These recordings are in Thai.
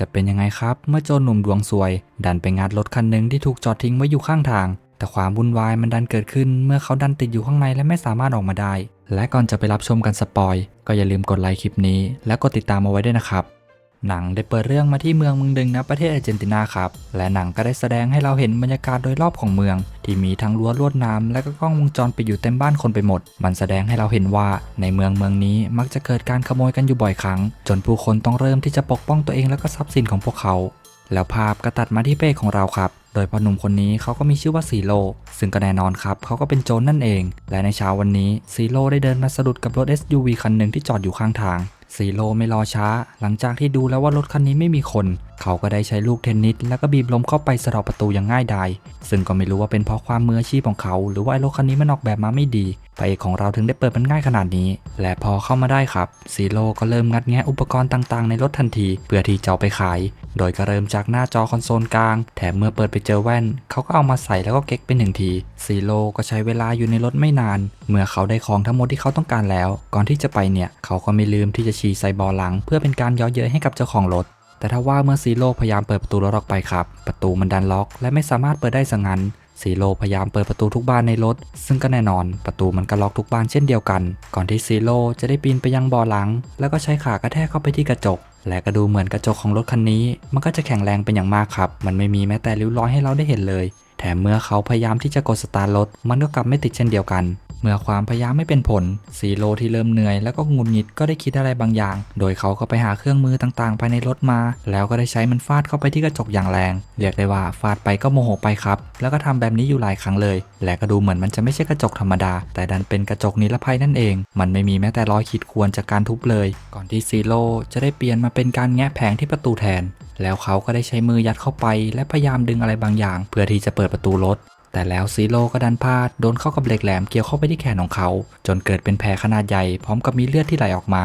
จะเป็นยังไงครับ เมื่อโจรหนุ่มดวงซวย ดันไปงัดรถคันหนึ่งที่ถูกจอดทิ้งไว้อยู่ข้างทาง แต่ความวุ่นวายมันดันเกิดขึ้น เมื่อเขาดันติดอยู่ข้างในและไม่สามารถออกมาได้ และก่อนจะไปรับชมกันสปอย ก็อย่าลืมกดไลค์คลิปนี้ และกดติดตามเอาไว้ด้วยนะครับ หนังได้เปิดเรื่องมาที่เมืองเมืองหนึ่งณประเทศอาร์เจนตินาครับ และหนังก็ได้แสดงให้เราเห็นบรรยากาศโดยรอบของเมือง ที่มีทั้งรั้วลวดน้ำและก็กล้องวงจรปิดอยู่เต็มบ้านคนไปหมด มันแสดงให้เราเห็นว่าในเมืองเมืองนี้มักจะเกิดการขโมยกันอยู่บ่อยครั้ง จนผู้คนต้องเริ่มที่จะปกป้องตัวเองและก็ทรัพย์สินของพวกเขา แล้วภาพก็ตัดมาที่เป้ของเราครับโดยพอหนุ่มคนนี้เขาก็มีชื่อว่าซีโร่ซึ่งก็แน่นอนครับเขาก็เป็นโจรนั่นเอง และในเช้าวันนี้ซีโร่ได้เดินมาสะดุดกับรถ SUV คันหนึ่งที่จอดอยู่ข้างทาง สีโลไม่รอช้า หลังจากที่ดูแล้วว่ารถคันนี้ไม่มีคน เขาก็ได้ใช้ลูกเทนนิสแล้วก็บีบลมเข้าไปสะดอกประตูอย่างง่ายดาย ซึ่งก็ไม่รู้ว่าเป็นเพราะความมืออาชีพของเขา หรือว่าไอ้รถคันนี้มันออกแบบมาไม่ดีพระเอกของเราถึงได้เปิดมันง่ายขนาดนี้ และพอเข้ามาได้ครับซีโร่ก็เริ่มงัดแงะอุปกรณ์ต่างๆ ในรถทันที เพื่อที่จะเอาไปขาย โดยก็เริ่มจากหน้าจอคอนโซลกลาง แถมเมื่อเปิดไปเจอแว่น เขาก็เอามาใส่แล้วก็เก๊กเป็นหนึ่งทีซีโร่ก็ใช้เวลาอยู่ในรถไม่นาน เมื่อเขาได้ของทั้งหมดที่เขาต้องการแล้ว ก่อนที่จะไปเนี่ย เขาก็ไม่ลืมที่จะฉี่ใส่บอหลัง เพื่อเป็นการย้อเย้ยให้กับเจ้าของรถ แต่ถ้าว่าเมื่อซีโร่พยายามเปิดประตูรถออกไปครับ ประตูมันดันล็อก และไม่สามารถเปิดได้สังงั้นซีโร่พยายามเปิดประตูทุกบานในรถ ซึ่งก็แน่นอนประตูมันก็ล็อกทุกบานเช่นเดียวกัน ก่อนที่ซีโร่จะได้ปีนไปยังบาะหลัง แล้วก็ใช้ขากระแทกเข้าไปที่กระจก และก็ดูเหมือนกระจกของรถคันนี้ มันก็จะแข็งแรงเป็นอย่างมากครับ มันไม่มีแม้แต่ริ้วรอยให้เราได้เห็นเลย แถมเมื่อเขาพยายามที่จะกดสตาร์ทรถ มันก็กลับไม่ติดเช่นเดียวกัน เมื่อความพยายามไม่เป็นผลซีโร่ที่เริ่มเหนื่อยแล้วก็งุดหงิดก็ได้คิดอะไรบางอย่าง โดยเขาก็ไปหาเครื่องมือต่างๆ ภายในรถมา แล้วก็ได้ใช้มันฟาดเข้าไปที่กระจกอย่างแรง เรียกได้ว่าฟาดไปก็โมโหไปครับ แล้วก็ทำแบบนี้อยู่หลายครั้งเลย และก็ดูเหมือนมันจะไม่ใช่กระจกธรรมดา แต่ดันเป็นกระจกนิรภัยนั่นเอง มันไม่มีแม้แต่รอยขีดข่วนจากการทุบเลย ก่อนที่ซีโร่จะได้เปลี่ยนมาเป็นการแงะแผงที่ประตูแทน แล้วเขาก็ได้ใช้มือยัดเข้าไป และพยายามดึงอะไรบางอย่าง เพื่อที่จะเปิดประตูรถ แต่แล้วซีโร่ก็ดันพลาดโดนเข้ากับเหล็กแหลมเกี่ยวเข้าไปที่แขนของเขา จนเกิดเป็นแผลขนาดใหญ่พร้อมกับมีเลือดที่ไหลออกมา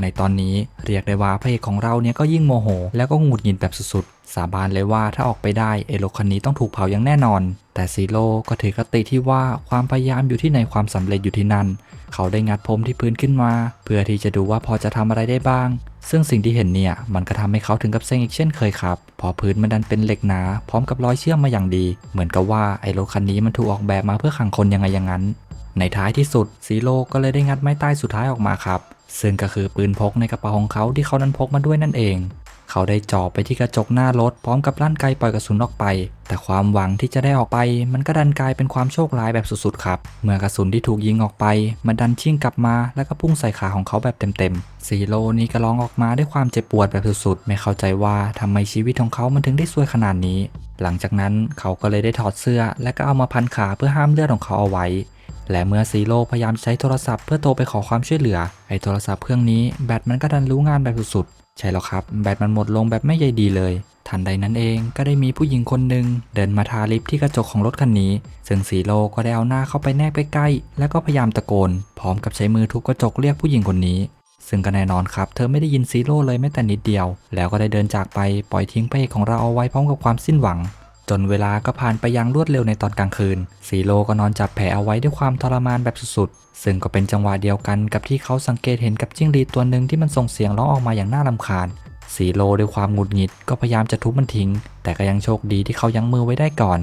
ในตอนนี้เรียกได้ว่าพระเอกของเราเนี่ยก็ยิ่งโมโห แล้วก็หงุดหงิดแบบสุดๆ สาบานเลยว่าถ้าออกไปได้เอโลคันนี้ต้องถูกเผาอย่างแน่นอน แต่ซีโร่ก็ถือคติที่ว่าความพยายามอยู่ที่ไหนความสำเร็จอยู่ที่นั่น เขาได้งัดพรมที่พื้นขึ้นมา เพื่อที่จะดูว่าพอจะทำอะไรได้บ้าง ซึ่งสิ่งที่เห็นเนี่ย มันก็ทำให้เขาถึงกับเซ็งอีกเช่นเคยครับ พอพื้นมันดันเป็นเหล็กหนา พร้อมกับร้อยเชื่อมมาอย่างดี เหมือนกับว่าไอ้รถคันนี้มันถูกออกแบบมาเพื่อขังคนยังไงอย่างนั้น ในท้ายที่สุดซีโร่ก็เลยได้งัดไม้ใต้สุดท้ายออกมาครับ ซึ่งก็คือปืนพกในกระเป๋าของเขาที่เขานั้นพกมาด้วยนั่นเอง เขาได้จ่อไปที่กระจกหน้ารถพร้อมกับลั่นไกปล่อยกระสุนออกไป แต่ความหวังที่จะได้ออกไป มันก็ดันกลายเป็นความโชคร้ายแบบสุดๆครับ เมื่อกระสุนที่ถูกยิงออกไป มันดันชิ่งกลับมาแล้วก็พุ่งใส่ขาของเขาแบบเต็มๆซีโร่นี่ก็ร้องออกมาด้วยความเจ็บปวดแบบสุดๆ ไม่เข้าใจว่าทำไมชีวิตของเขามันถึงได้ซวยขนาดนี้ หลังจากนั้นเขาก็เลยได้ถอดเสื้อ และก็เอามาพันขาเพื่อห้ามเลือดของเขาเอาไว้และเมื่อซีโร่พยายามใช้โทรศัพท์เพื่อโทรไปขอความช่วยเหลือ ไอ้โทรศัพท์เครื่องนี้แบตมันก็ดันรู้งานแบบสุดๆ ใช่แล้วครับแบตมันหมดลงแบบไม่ใยดีเลย ทันใดนั้นเองก็ได้มีผู้หญิงคนหนึ่งเดินมาทาลิปที่กระจกของรถคันนี้ ซึ่งซีโร่ก็ได้เอาหน้าเข้าไปแนบใกล้ๆแล้วก็พยายามตะโกน พร้อมกับใช้มือทุบกระจกเรียกผู้หญิงคนนี้ ซึ่งก็แน่นอนครับ เธอไม่ได้ยินซีโร่เลยแม้แต่นิดเดียว แล้วก็ได้เดินจากไปปล่อยทิ้งพระเอกของเราเอาไว้พร้อมกับความสิ้นหวัง จนเวลาก็ผ่านไปอยังรวดเร็วในตอนกลางคืนซีโร่ก็นอนจับแผลเอาไว้ด้วยความทรมานแบบสุดๆ ซึ่งก็เป็นจังหวะเดียวกันกับที่เขาสังเกตเห็นกับจิ้งหรีดตัวหนึ่งที่มันส่งเสียงร้องออกมาอย่างน่ารำคาญซีโร่ด้วยความหงุดหงิดก็พยายามจะทุบมันทิ้ง แต่ก็ยังโชคดีที่เขายั้งมือไว้ได้ก่อน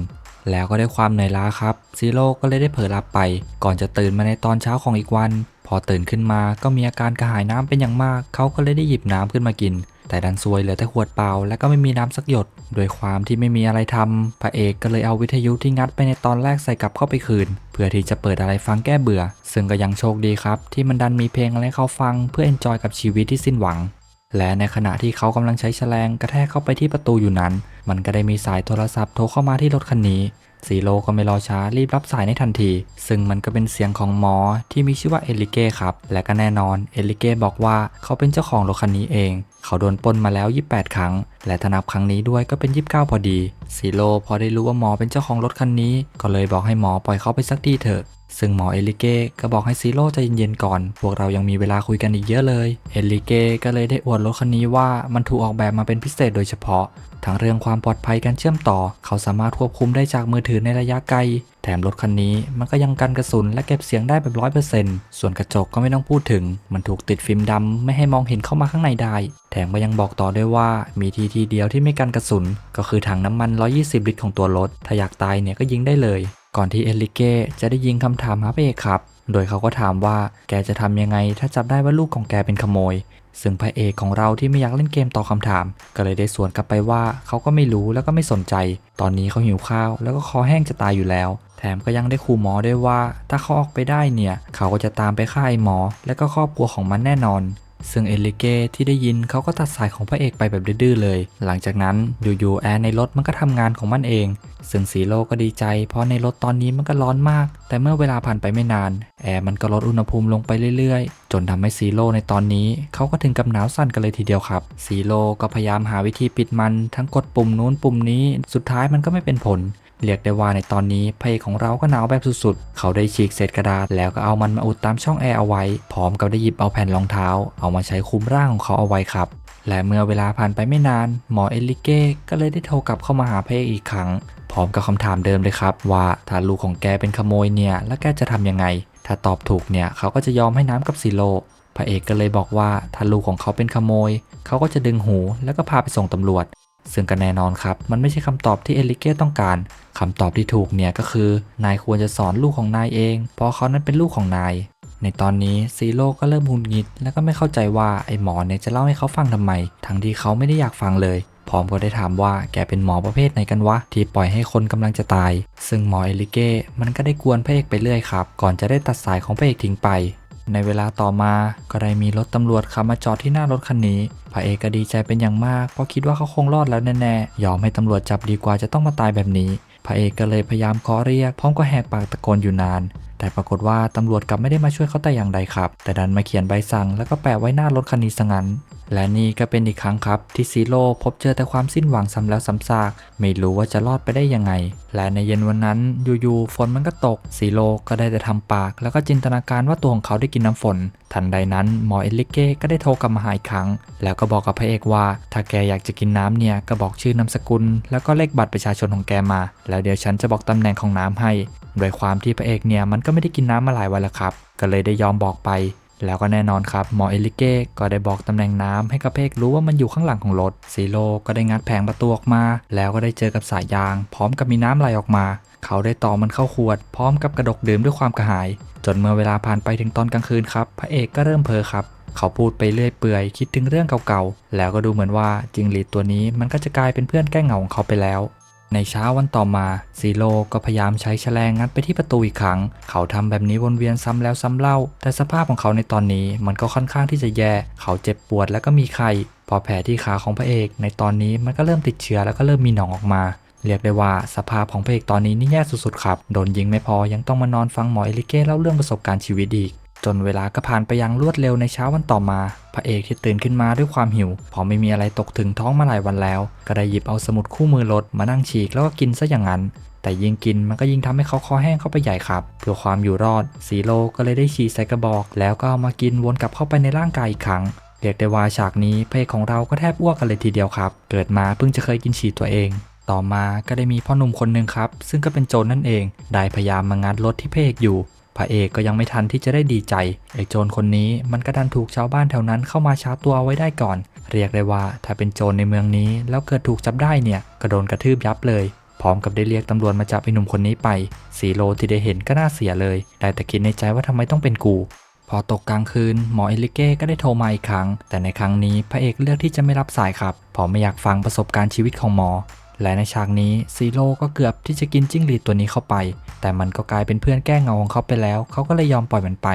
แล้วก็ด้วยความเหนื่อยล้าครับซีโร่ก็เลยได้เผลอหลับไป ก่อนจะตื่นมาในตอนเช้าของอีกวัน พอตื่นขึ้นมาก็มีอาการกระหายน้ำเป็นอย่างมาก เขาก็เลยได้หยิบน้ำขึ้นมากิน แต่ดันซวยเหลือแต่ขวดเปล่าและก็ไม่มีน้ำสักหยด โดยความที่ไม่มีอะไรทำพระเอกก็เลยเอาวิทยุที่งัดไปในตอนแรกใส่กลับเข้าไปคืน เพื่อที่จะเปิดอะไรฟังแก้เบื่อ ซึ่งก็ยังโชคดีครับ ที่มันดันมีเพลงอะไรให้เขาฟังเพื่อเอนจอยกับชีวิตที่สิ้นหวัง และในขณะที่เขากำลังใช้แฉลงกระแทกเข้าไปที่ประตูอยู่นั้น มันก็ได้มีสายโทรศัพท์โทรเข้ามาที่รถคันนี้ ซีโร่ก็ไม่รอช้ารีบรับสายในทันที ซึ่งมันก็เป็นเสียงของหมอที่มีชื่อว่าเอลิเก้ครับ และก็แน่นอนเอลิเก้บอกว่าเขาเป็นเจ้าของรถคันนี้เอง เขาโดนปล้นมาแล้ว 28 ครั้ง และถ้านับครั้งนี้ด้วยก็เป็น 29 พอดีซีโร่พอได้รู้ว่าหมอเป็นเจ้าของรถคันนี้ ก็เลยบอกให้หมอปล่อยเขาไปสักทีเถอะ ซึ่งหมอเอลิเก้ก็บอกให้ซีโร่ใจเย็นๆก่อน พวกเรายังมีเวลาคุยกันอีกเยอะเลย เอลิเก้ก็เลยได้อวดรถคันนี้ว่ามันถูกออกแบบมาเป็นพิเศษโดยเฉพาะ ทั้งเรื่องความปลอดภัยการเชื่อมต่อ เขาสามารถควบคุมได้จากมือถือในระยะไกล แถมรถคันนี้มันก็ยังกันกระสุนและเก็บเสียงได้แบบร้อยเปอร์เซ็นต์ส่วนกระจกก็ไม่ต้องพูดถึง มันถูกติดฟิล์มดำไม่ให้มองเห็นเข้ามาข้างในได้ แถมก็ยังบอกต่อด้วยว่ามีทีทีเดียวที่ไม่กันกระสุน ก็คือถังน้ำมัน 120 ลิตรของตัวรถ ถ้าอยากตายเนี่ยก็ยิงได้เลย ก่อนที่เอลิเก้จะได้ยิงคำถามหาพระเอกครับ โดยเขาก็ถามว่าแกจะทำยังไงถ้าจับได้ว่าลูกของแกเป็นขโมย ซึ่งพระเอกของเราที่ไม่อยากเล่นเกมต่อคำถาม ก็เลยได้สวนกลับไปว่าเขาก็ไม่รู้แล้วก็ไม่สนใจ ตอนนี้เขาหิวข้าว แล้วก็คอแห้งจะตายอยู่แล้ว แถมก็ยังได้ขู่หมอด้วยว่า ถ้าเขาออกไปได้เนี่ย เขาก็จะตามไปฆ่าไอ้หมอ และก็ครอบครัวของมันแน่นอน ซึ่งเอลิเกที่ได้ยินเขาก็ตัดสายของพระเอกไปแบบดื้อๆเลย หลังจากนั้นอยู่ๆแอร์ในรถมันก็ทำงานของมันเอง ซึ่งซีโร่ก็ดีใจ เพราะในรถตอนนี้มันก็ร้อนมาก แต่เมื่อเวลาผ่านไปไม่นาน แอร์มันก็ลดอุณหภูมิลงไปเรื่อยๆ จนทำให้ซีโร่ในตอนนี้เขาก็ถึงกับหนาวสั่นกันเลยทีเดียวครับซีโร่ก็พยายามหาวิธีปิดมันทั้งกดปุ่มนู้นปุ่มนี้ สุดท้ายมันก็ไม่เป็นผล เรียกได้ว่าในตอนนี้พระเอกของเราก็หนาวแบบสุดๆ เขาได้ฉีกเศษกระดาษแล้วก็เอามันมาอุดตามช่องแอร์เอาไว้ พร้อมกับได้หยิบเอาแผ่นรองเท้า เอามาใช้คุมร่างของเขาเอาไว้ครับและเมื่อเวลาผ่านไปไม่นาน หมอเอลิเก้ก็เลยได้โทรกลับเข้ามาหาพระเอกอีกครั้ง พร้อมกับคำถามเดิมเลยครับ ว่าถ้าลูกของแกเป็นขโมยเนี่ย แล้วแกจะทำยังไง ถ้าตอบถูกเนี่ยเขาก็จะยอมให้น้ำกับซีโรพระเอกก็เลยบอกว่าถ้าลูกของเขาเป็นขโมย เขาก็จะดึงหูแล้วก็พาไปส่งตำรวจ ซึ่งก็แน่นอนครับ มันไม่ใช่คำตอบที่เอลิเก้ต้องการคำตอบที่ถูกเนี่ยก็คือ นายควรจะสอนลูกของนายเอง เพราะเขานั้นเป็นลูกของนาย ในตอนนี้ซีโร่ก็เริ่มหงุดหงิด แล้วก็ไม่เข้าใจว่าไอ้หมอเนี่ยจะเล่าให้เขาฟังทำไม ทั้งที่เขาไม่ได้อยากฟังเลยพร้อมก็ได้ถามว่าแกเป็นหมอประเภทไหนกันวะ ที่ปล่อยให้คนกำลังจะตาย ซึ่งหมอเอลิเก้มันก็ได้กวนพระเอกไปเรื่อยครับ ก่อนจะได้ตัดสายของพระเอกทิ้งไป ในเวลาต่อมา ก็ได้มีรถตำรวจขับมาจอดที่หน้ารถคันนี้พระเอกก็ดีใจเป็นอย่างมากเพราะคิดว่าเขาคงรอดแล้วแน่ๆยอมให้ตำรวจจับดีกว่าจะต้องมาตายแบบนี้พระเอกก็เลยพยายามขอเรียกพร้อมก็แหกปากตะโกนอยู่นาน แต่ปรากฏว่าตำรวจกลับไม่ได้มาช่วยเขาแต่อย่างใดครับ แต่ดันมาเขียนใบสั่งแล้วก็แปะไว้หน้ารถคันนี้ซะงั้น และนี่ก็เป็นอีกครั้งครับที่ซีโร่พบเจอแต่ความสิ้นหวังซ้ำแล้วซ้ำซาก ไม่รู้ว่าจะรอดไปได้ยังไง และในเย็นวันนั้นอยู่ๆฝนมันก็ตกซีโร่ก็ได้แต่ทำปาก แล้วก็จินตนาการว่าตัวของเขาได้กินน้ำฝน ทันใดนั้นหมอเอลิเก้ก็ได้โทรกลับมาหาอีกครั้ง แล้วก็บอกกับพระเอกว่า ถ้าแกอยากจะกินน้ำเนี่ยก็บอกชื่อนามสกุล แล้วก็เลขบัตรประชาชนของแกมา แล้วเดี๋ยวฉันจะบอกตำแหน่งของน้ำให้โดยความที่พระเอกเนี่ยมันก็ไม่ได้กินน้ำมาหลายวันแล้วครับก็เลยได้ยอมบอกไป แล้วก็แน่นอนครับหมอเอลิเก้ก็ได้บอกตำแหน่งน้ำให้กับเพกรู้ว่ามันอยู่ข้างหลังของรถซีโร่ก็ได้งัดแผงประตูออกมา แล้วก็ได้เจอกับสายยาง พร้อมกับมีน้ำไหลออกมา เขาได้ต่อมันเข้าขวด พร้อมกับกระดกดื่มด้วยความกระหาย จนเมื่อเวลาผ่านไปถึงตอนกลางคืนครับพระเอกก็เริ่มเพ้อครับเขาพูดไปเรื่อยเปื่อยคิดถึงเรื่องเก่าๆ แล้วก็ดูเหมือนว่าจิงหรีดตัวนี้มันก็จะกลายเป็นเพื่อนแก้เหงาของเขาไปแล้ว ในเช้าวันต่อมาซีโร่ก็พยายามใช้แฉลงงัดไปที่ประตูอีกครั้ง เขาทำแบบนี้วนเวียนซ้ำแล้วซ้ำเล่า แต่สภาพของเขาในตอนนี้มันก็ค่อนข้างที่จะแย่ เขาเจ็บปวดแล้วก็มีไข้พอแผลที่ขาของพระเอกในตอนนี้มันก็เริ่มติดเชื้อแล้วก็เริ่มมีหนองออกมาเรียกได้ว่าสภาพของพระเอกตอนนี้นี่แย่สุดๆครับ โดนยิงไม่พอยังต้องมานอนฟังหมอเอลิเก้เล่าเรื่องประสบการณ์ชีวิตอีก จนเวลาก็ผ่านไปอยังรวดเร็วในเช้าวันต่อมา พระเอกที่ตื่นขึ้นมาด้วยความหิว พอไม่มีอะไรตกถึงท้องมาหลายวันแล้ว ก็ได้หยิบเอาสมุดคู่มือรถมานั่งฉีกแล้วก็กินซะอย่างนั้น แต่ยิ่งกินมันก็ยิ่งทำให้เขาคอแห้งเข้าไปใหญ่ครับ เพื่อความอยู่รอดซีโร่ก็เลยได้ฉี่ใส่กระบอก แล้วก็เอามากินวนกลับเข้าไปในร่างกายอีกครั้งเรียกได้ว่าฉากนี้พระเอกของเราก็แทบอ้วกกันเลยทีเดียวครับ เกิดมาเพิ่งจะเคยกินฉี่ตัวเอง ต่อมาก็ได้มีพ่อหนุ่มคนหนึ่งครับ ซึ่งก็เป็นโจรนั่นเอง ได้พยายามมางัดรถที่พระเอกอยู่ พระเอกก็ยังไม่ทันที่จะได้ดีใจไอ้โจรคนนี้มันก็ดันถูกชาวบ้านแถวนั้นเข้ามาชาร์จตัวเอาไว้ได้ก่อน เรียกได้ว่าถ้าเป็นโจรในเมืองนี้ แล้วเกิดถูกจับได้เนี่ยก็โดนกระทืบยับเลย พร้อมกับได้เรียกตำรวจมาจับไอ้หนุ่มคนนี้ไป สีโลที่ได้เห็นก็น่าเสียเลยได้แต่คิดในใจว่าทำไมต้องเป็นกูพอตกกลางคืนหมอเอลิเก้ก็ได้โทรมาอีกครั้ง แต่ในครั้งนี้พระเอกเลือกที่จะไม่รับสายครับเพราะไม่อยากฟังประสบการณ์ชีวิตของหมอ และในฉากนี้ซีโร่ก็เกือบที่จะกินจิ้งหรีดตัวนี้เข้าไป แต่มันก็กลายเป็นเพื่อนแก้เงาของเขาไปแล้ว เขาก็เลยยอมปล่อยมันไป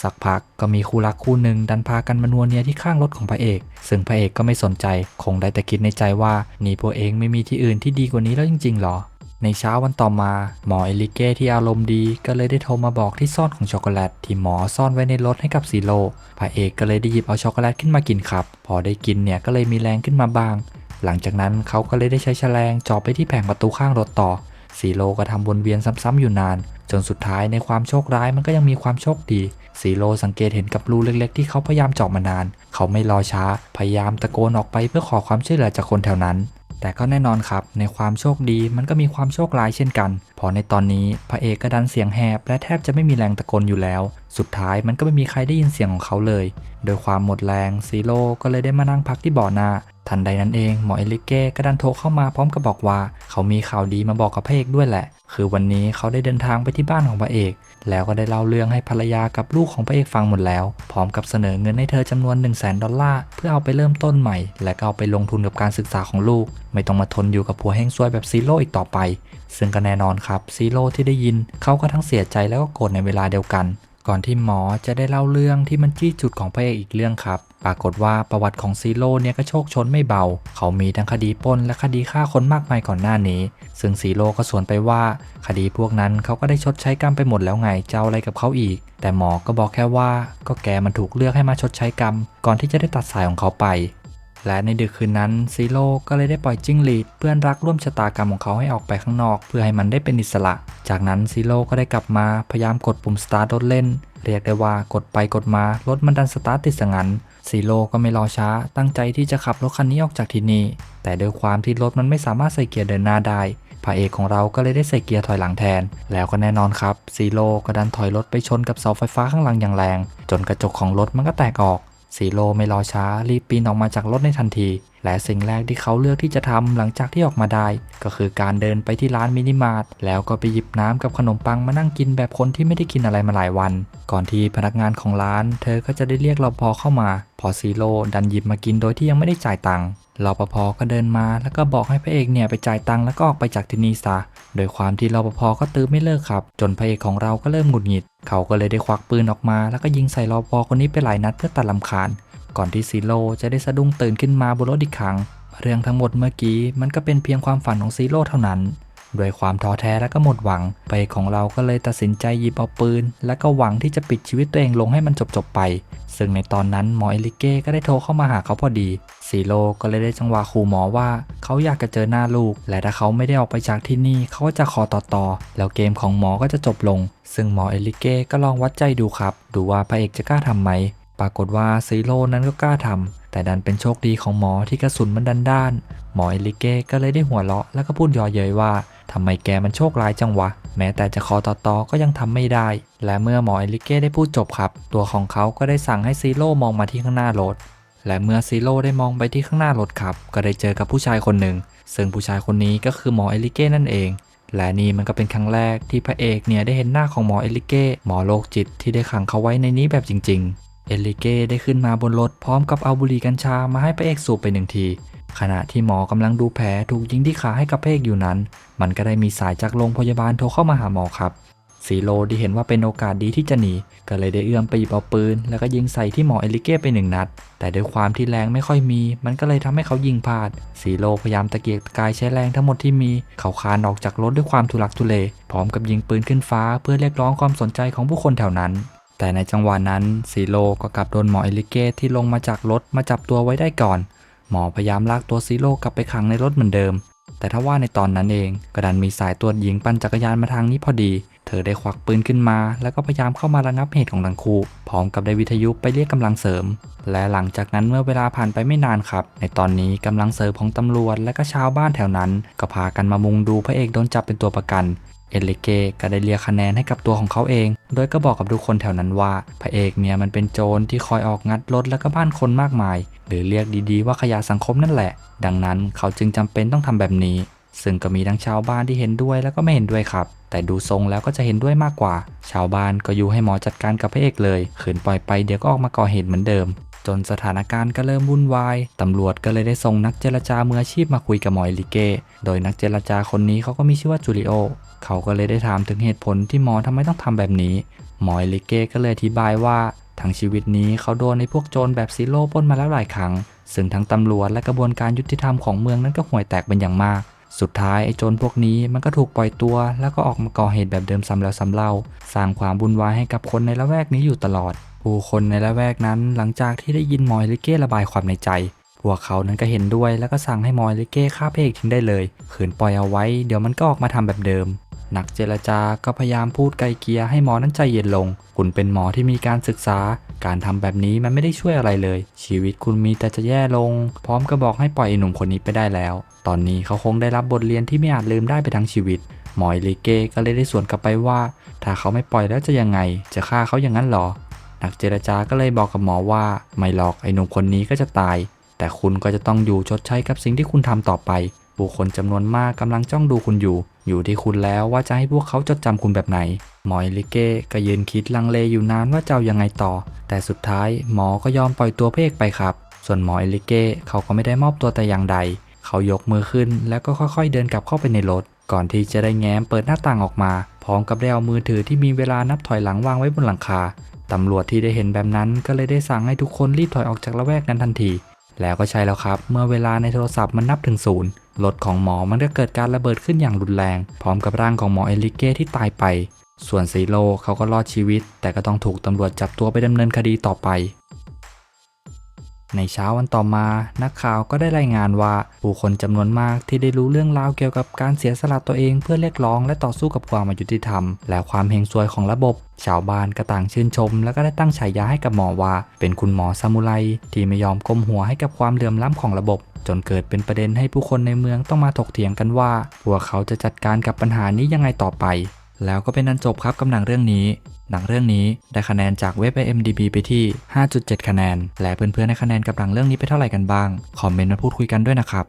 สักพักก็มีคู่รักคู่หนึ่งดันพากันมานัวเนียที่ข้างรถของพระเอก ซึ่งพระเอกก็ไม่สนใจ คงได้แต่คิดในใจว่านี่พวกเองไม่มีที่อื่นที่ดีกว่านี้แล้วจริงๆหรอในเช้าวันต่อมาหมอเอลิเก้ที่อารมณ์ดีก็เลยได้โทรมาบอกที่ซ่อนของช็อกโกแลตที่หมอซ่อนไว้ในรถให้กับซีโร่พระเอกก็เลยได้หยิบเอาช็อกโกแลตขึ้นมากินครับ พอได้กินเนี่ยก็เลยมีแรงขึ้นมาบ้าง หลังจากนั้นเขาก็เลยได้ใช้แฉลงจ่อไปที่แผงประตูข้างรถต่อซีโร่ก็ทำวนเวียนซ้ำๆอยู่นาน จนสุดท้ายในความโชคร้ายมันก็ยังมีความโชคดีซีโร่สังเกตเห็นกับรูเล็กๆ ที่เขาพยายามเจาะมานาน เขาไม่รอช้า พยายามตะโกนออกไปเพื่อขอความช่วยเหลือจากคนแถวนั้น แต่ก็แน่นอนครับ ในความโชคดีมันก็มีความโชคร้ายเช่นกัน พอในตอนนี้พระเอกก็ดันเสียงแหบและแทบจะไม่มีแรงตะโกนอยู่แล้ว สุดท้ายมันก็ไม่มีใครได้ยินเสียงของเขาเลย โดยความหมดแรงซีโร่ก็เลยได้มานั่งพักที่บาะหน้า ทันใดนั้นเองหมอเอลิเก้ก็ดันโทรเข้ามาพร้อมกับบอกว่า เขามีข่าวดีมาบอกกับพระเอกด้วยแหละ คือวันนี้เขาได้เดินทางไปที่บ้านของพระเอก แล้วก็ได้เล่าเรื่องให้ภรรยากับลูกของพระเอกฟังหมดแล้ว พร้อมกับเสนอเงินให้เธอจำนวน 1 0 0 0 0แดอลลาร์เพื่อเอาไปเริ่มต้นใหม่ และก็เอาไปลงทุนกับการศึกษาของลูก ไม่ต้องมาทนอยู่กับผัวแห้งซวยแบบซีโร่อีกต่อไป ซึ่งก็แน่นอนครับซีโร่ที่ได้ยินเขาก็ทั้งเสียใจแล้วก็โกรธในเวลาเดียวกัน ก่อนที่หมอจะได้เล่าเรื่องที่มันจี้จุดของพระเอกอีกเรื่องครับ ปรากฏว่าประวัติของซีโร่เนี่ยก็โชคชนไม่เบา เขามีทั้งคดีปล้นและคดีฆ่าคนมากมายก่อนหน้านี้ ซึ่งซีโร่ก็สวนไปว่า คดีพวกนั้นเขาก็ได้ชดใช้กรรมไปหมดแล้วไงจะเอาอะไรกับเขาอีก แต่หมอก็บอกแค่ว่า ก็แกมันถูกเลือกให้มาชดใช้กรรม ก่อนที่จะได้ตัดสายของเขาไป และในดึกคืนนั้นซีโร่ก็เลยได้ปล่อยจิ้งหรีดเพื่อนรักร่วมชะตากรรมของเขาให้ออกไปข้างนอก เพื่อให้มันได้เป็นอิสระ จากนั้นซีโร่ก็ได้กลับมาพยายามกดปุ่มสตาร์ทรถเล่น เรียกได้ว่ากดไปกดมารถมันดันสตาร์ทติดสงันซีโร่ก็ไม่รอช้า ตั้งใจที่จะขับรถคันนี้ออกจากที่นี่ แต่ด้วยความที่รถมันไม่สามารถใส่เกียร์เดินหน้าได้พระเอกของเราก็เลยได้ใส่เกียร์ถอยหลังแทน แล้วก็แน่นอนครับซีโร่ก็ดันถอยรถไปชนกับเสาไฟฟ้าข้างหลังอย่างแรง จนกระจกของรถมันก็แตกออก สีโลไม่รอช้ารีบปีนออกมาจากรถในทันที และสิ่งแรกที่เขาเลือกที่จะทำหลังจากที่ออกมาได้ ก็คือการเดินไปที่ร้านมินิมาร์ทแล้วก็ไปหยิบน้ำกับขนมปังมานั่งกินแบบคนที่ไม่ได้กินอะไรมาหลายวัน ก่อนที่พนักงานของร้าน เธอก็จะได้เรียกรปภเข้ามา พอซีโร่ดันหยิบมากินโดยที่ยังไม่ได้จ่ายตังค์รปภก็เดินมาแล้วก็บอกให้พระเอกเนี่ยไปจ่ายตังค์แล้วก็ออกไปจากที่นี่ซะ โดยความที่รปภก็ตื้อไม่เลิกครับ จนพระเอกของเราก็เริ่มหงุดหงิด เขาก็เลยได้ควักปืนออกมา แล้วก็ยิงใส่รปภคนนี้ไปหลายนัดเพื่อตัดลำคาญ ก่อนที่ซีโร่จะได้สะดุ้งตื่นขึ้นมาบนรถอีกครั้ง เรื่องทั้งหมดเมื่อกี้มันก็เป็นเพียงความฝันของซีโร่เท่านั้นด้วยความท้อแท้และก็หมดหวังพระเอกของเราก็เลยตัดสินใจหยิบเอาปืน และก็หวังที่จะปิดชีวิตตัวเองลงให้มันจบๆไป ซึ่งในตอนนั้นหมอเอลิเก้ก็ได้โทรเข้ามาหาเขาพอดีซีโร่ก็เลยได้จังหวะขู่หมอว่า เขาอยากจะเจอหน้าลูก และถ้าเขาไม่ได้ออกไปจากที่นี่เขาก็จะขอต่อต่อ แล้วเกมของหมอก็จะจบลง ซึ่งหมอเอลิเก้ก็ลองวัดใจดูครับ ดูว่าพระเอกจะกล้าทำไหม ปรากฏว่าซีโร่นั้นก็กล้าทำแต่ดันเป็นโชคดีของหมอที่กระสุนมันดันด้าน หมอเอลิเก้ก็เลยได้หัวเราะแล้วก็พูดย่อเย้ยว่าทำไมแกมันโชคร้ายจังวะ แม้แต่จะขอต่อตอก็ยังทำไม่ได้ และเมื่อหมอเอลิเก้ได้พูดจบครับ ตัวของเขาก็ได้สั่งให้ซีโร่มองมาที่ข้างหน้ารถ และเมื่อซีโร่ได้มองไปที่ข้างหน้ารถครับ ก็ได้เจอกับผู้ชายคนหนึ่ง ซึ่งผู้ชายคนนี้ก็คือหมอเอลิเก้นั่นเอง และนี่มันก็เป็นครั้งแรกที่พระเอกเนี่ยได้เห็นหน้าของหมอเอลิเก้หมอโรคจิตที่ได้ขังเขาไว้ในนี้แบบจริง ๆ เอลิเก้ได้ขึ้นมาบนรถพร้อมกับเอาบุหรี่กัญชามาให้พระเอกสูบไปหนึ่งที ขณะที่หมอกำลังดูแผลถูกยิงที่ขาให้กับพระเอกอยู่นั้น มันก็ได้มีสายจากโรงพยาบาลโทรเข้ามาหาหมอครับซีโร่ที่เห็นว่าเป็นโอกาสดีที่จะหนี ก็เลยได้เอื้อมไปหยิบเอาปืน แล้วก็ยิงใส่ที่หมอเอลิเก้ไปหนึ่งนัด แต่ด้วยความที่แรงไม่ค่อยมี มันก็เลยทำให้เขายิงพลาดซีโร่พยายามตะเกียกตะกายใช้แรงทั้งหมดที่มี เขาคานออกจากรถด้วยความทุลักทุเล พร้อมกับยิงปืนขึ้นฟ้าเพื่อเรียกร้องความสนใจของผู้คนแถวนั้น แต่ในจังหวะนั้นซีโร่ก็กลับโดนหมอเอลิเก้ที่ลงมาจากรถมาจับตัวไว้ได้ก่อน หมอพยายามลากตัวซีโร่กลับไปขังในรถเหมือนเดิม แต่ถ้าว่าในตอนนั้นเองก็ดันมีสายตรวจหญิงปั่นจักรยานมาทางนี้พอดี เธอได้ควักปืนขึ้นมา แล้วก็พยายามเข้ามาระงับเหตุของทั้งคู่พร้อมกับได้วิทยุไปเรียกกำลังเสริม และหลังจากนั้นเมื่อเวลาผ่านไปไม่นานครับ ในตอนนี้กำลังเสริมของตำรวจและก็ชาวบ้านแถวนั้น ก็พากันมามุงดูพระเอกโดนจับเป็นตัวประกัน เอลิเกก็ได้เรียคะแนนให้กับตัวของเขาเอง โดยก็บอกกับทุกคนแถวนั้นว่า พระเอกเนี่ยมันเป็นโจรที่คอยออกงัดรถและก็บ้านคนมากมาย หรือเรียกดีๆว่าขยะสังคมนั่นแหละ ดังนั้นเขาจึงจำเป็นต้องทำแบบนี้ ซึ่งก็มีทั้งชาวบ้านที่เห็นด้วยแล้วก็ไม่เห็นด้วยครับ แต่ดูทรงแล้วก็จะเห็นด้วยมากกว่า ชาวบ้านก็อยู่ให้หมอจัดการกับพระเอกเลยขืนปล่อยไปเดี๋ยวก็ออกมาก่อเหตุเหมือนเดิม จนสถานการณ์ก็เริ่มวุ่นวายตำรวจก็เลยได้ส่งนักเจรจามืออาชีพมาคุยกับหมอเอลิเก โดยนักเจรจาคนนี้เขาก็มีชื่อว่าจูริโอ เขาก็เลยได้ถามถึงเหตุผลที่หมอทำไมต้องทำแบบนี้ หมอเอลิเกก็เลยอธิบายว่าทั้งชีวิตนี้เขาโดนในพวกโจรแบบซิโร่ปล้นมาแล้วหลายครั้ง ซึ่งทั้งตำรวจและกระบวนการยุติธรรมของเมืองนั้นก็ห่วยแตกเป็นอย่างมาก สุดท้ายไอ้โจรพวกนี้มันก็ถูกปล่อยตัว แล้วก็ออกมาก่อเหตุแบบเดิมซ้ำแล้วซ้ำเล่า สร้างความวุ่นวายให้กับคนในละแวกนี้อยู่ตลอด ผู้คนในละแวกนั้นหลังจากที่ได้ยินมอยลิเก้ระบายความในใจ พวกเขานั้นก็เห็นด้วยแล้วก็สั่งให้มอยลิเก้ฆ่าพระเอกทิ้งได้เลยขืนปล่อยเอาไว้ เดี๋ยวมันก็ออกมาทำแบบเดิม นักเจรจาก็พยายามพูดไกลเกียให้หมอนั้นใจเย็นลง คุณเป็นหมอที่มีการศึกษา การทำแบบนี้มันไม่ได้ช่วยอะไรเลย ชีวิตคุณมีแต่จะแย่ลง พร้อมกับอกให้ปล่อยไอ้หนุ่มคนนี้ไปได้แล้ว ตอนนี้เขาคงได้รับบทเรียนที่ไม่อาจลืมได้ไปทั้งชีวิตหมอเอลิเก้ก็เลยได้สวนกลับไปว่า ถ้าเขาไม่ปล่อยแล้วจะยังไง จะฆ่าเขาอย่างนั้นหรอ นักเจรจาก็เลยบอกกับหมอว่า ไม่หรอกไอ้หนุ่มคนนี้ก็จะตาย แต่คุณก็จะต้องอยู่ชดใช้กับสิ่งที่คุณทำต่อไป ผู้คนจำนวนมากกำลังจ้องดูคุณอยู่ อยู่ที่คุณแล้วว่าจะให้พวกเขาจดจำคุณแบบไหน หมอเอลิเก้ก็ยืนคิดลังเลอยู่นานว่าจะเอายังไงต่อ แต่สุดท้ายหมอก็ยอมปล่อยตัวเพกไปครับ ส่วนหมอเอลิเก้เขาก็ไม่ได้มอบตัวแต่อย่างใด เขายกมือขึ้นแล้วก็ค่อยๆ เดินกลับเข้าไปในรถก่อนที่จะได้แง้มเปิดหน้าต่างออกมา พร้อมกับได้เอามือถือที่มีเวลานับถอยหลังวางไว้บนหลังคา ตำรวจที่ได้เห็นแบบนั้นก็เลยได้สั่งให้ทุกคนรีบถอยออกจากละแวกนั้นทันที แล้วก็ใช่แล้วครับ เมื่อเวลาในโทรศัพท์มันนับถึงศูนย์รถของหมอมันก็เกิดการระเบิดขึ้นอย่างรุนแรง พร้อมกับร่างของหมอเอลิเก้ที่ตายไป ส่วนซีโร่เขาก็รอดชีวิต แต่ก็ต้องถูกตำรวจจับตัวไปดำเนินคดีต่อไป ในเช้าวันต่อมา นักข่าวก็ได้รายงานว่า ผู้คนจำนวนมากที่ได้รู้เรื่องราวเกี่ยวกับการเสียสละตัวเองเพื่อเรียกร้องและต่อสู้กับความอายุติธรรม และความเฮงซวยของระบบ ชาวบ้านก็ต่างชื่นชม และก็ได้ตั้งฉายาให้กับหมอว่า เป็นคุณหมอซามูไรที่ไม่ยอมก้มหัวให้กับความเหลื่อมล้ำของระบบ จนเกิดเป็นประเด็นให้ผู้คนในเมืองต้องมาถกเถียงกันว่าพวกเขาจะจัดการกับปัญหานี้ยังไงต่อไปแล้วก็เป็นอันจบครับกับหนังเรื่องนี้ หนังเรื่องนี้ได้คะแนนจากเว็บ IMDb ไปที่ 5.7 คะแนน และเพื่อนๆให้คะแนนกับหนังเรื่องนี้ไปเท่าไหร่กันบ้าง คอมเมนต์มาพูดคุยกันด้วยนะครับ